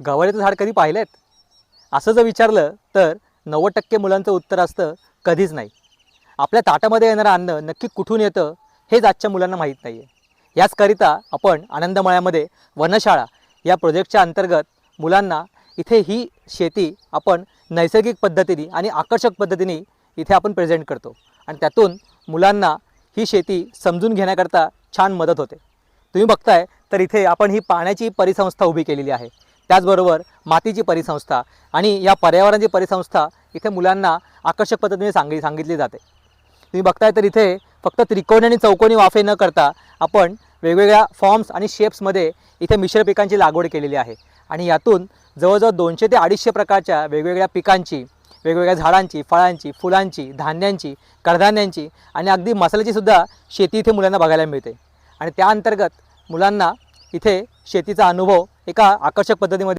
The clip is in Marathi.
गवारीचं झाड कधी पाहिलं आहेत असं जर विचारलं तर नव्वद टक्के मुलांचं उत्तर असतं कधीच नाही. आपल्या ताटामध्ये येणारं अन्न नक्की कुठून येतं हेच आजच्या मुलांना माहीत नाही आहे याचकरिता आपण आनंदमळ्यामध्ये वनशाळा या प्रोजेक्टच्या अंतर्गत मुलांना इथे ही शेती आपण नैसर्गिक पद्धतीने आणि आकर्षक पद्धतीने इथे आपण प्रेझेंट करतो. आणि त्यातून मुलांना ही शेती समजून घेण्याकरता छान मदत होते. तुम्ही बघताय तर इथे आपण ही पाण्याची परिसंस्था उभी केलेली आहे. त्याचबरोबर मातीची परिसंस्था आणि या पर्यावरणाची परिसंस्था इथे मुलांना आकर्षक पद्धतीने सांगली सांगितली जाते. तुम्ही बघताय तर इथे फक्त त्रिकोणी आणि चौकोनी वाफे न करता आपण वेगवेगळ्या फॉर्म्स आणि शेप्समध्ये इथे मिश्र पिकांची लागवड केलेली आहे. आणि यातून जवळजवळ दोनशे ते अडीचशे प्रकारच्या वेगवेगळ्या पिकांची वेगवेगळ्या झाडांची फळांची फुलांची धान्यांची कडधान्यांची आणि अगदी मसाल्याचीसुद्धा शेती इथे मुलांना बघायला मिळते. आणि त्या अंतर्गत मुलांना इथे शेतीचा अनुभव एका आकर्षक पद्धतीमध्ये